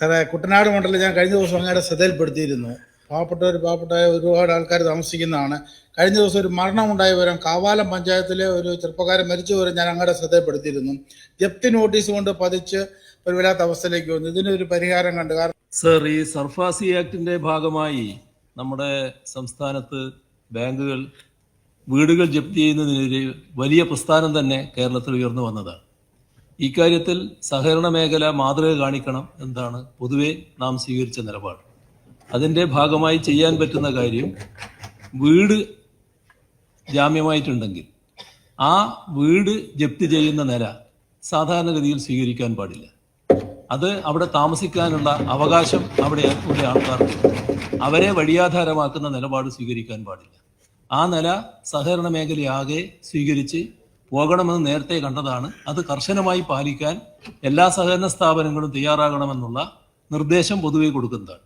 സാറേ കുട്ടനാട് മണ്ഡലം ഞാൻ കഴിഞ്ഞ ദിവസം അങ്ങയുടെ ശ്രദ്ധയിൽപ്പെടുത്തിയിരുന്നു. പാവപ്പെട്ടവർ പാവപ്പെട്ട ഒരുപാട് ആൾക്കാർ താമസിക്കുന്നതാണ്. കഴിഞ്ഞ ദിവസം ഒരു മരണമുണ്ടായി വരാം കാവാലം പഞ്ചായത്തിലെ ഒരു ചെറുപ്പക്കാരൻ മരിച്ചു വരും ഞാൻ അങ്ങയുടെ ശ്രദ്ധയിൽപ്പെടുത്തിയിരുന്നു. ജപ്തി നോട്ടീസ് കൊണ്ട് പതിച്ച് ഒരു വല്ലാത്ത അവസ്ഥയിലേക്ക് വന്നു. ഇതിനൊരു പരിഹാരം കണ്ടു കാരണം സർ ഈ സർഫാസി ആക്ടിന്റെ ഭാഗമായി നമ്മുടെ സംസ്ഥാനത്ത് ബാങ്കുകൾ വീടുകൾ ജപ്തി ചെയ്യുന്നതിനൊരു വലിയ പ്രസ്ഥാനം തന്നെ കേരളത്തിൽ ഉയർന്നു വന്നതാണ്. ഇക്കാര്യത്തിൽ സഹകരണ മേഖല മാതൃക കാണിക്കണം എന്നതാണ് പൊതുവെ നാം സ്വീകരിച്ച നിലപാട്. അതിന്റെ ഭാഗമായി ചെയ്യാൻ പറ്റുന്ന കാര്യം വീട് ജാമ്യമായിട്ടുണ്ടെങ്കിൽ ആ വീട് ജപ്തി ചെയ്യുന്ന നില സാധാരണഗതിയിൽ സ്വീകരിക്കാൻ പാടില്ല. അത് അവിടെ താമസിക്കാനുള്ള അവകാശം അവിടെ ഉള്ള ആൾക്കാർക്ക് അവരെ വഴിയാധാരമാക്കുന്ന നിലപാട് സ്വീകരിക്കാൻ പാടില്ല. ആ നില സഹകരണ മേഖലയാകെ സ്വീകരിച്ച് പോകണമെന്ന് നേരത്തെ കണ്ടതാണ്. അത് കർശനമായി പാലിക്കാൻ എല്ലാ സഹകരണ സ്ഥാപനങ്ങളും തയ്യാറാകണമെന്നുള്ള നിർദ്ദേശം പൊതുവെ കൊടുക്കുന്നതാണ്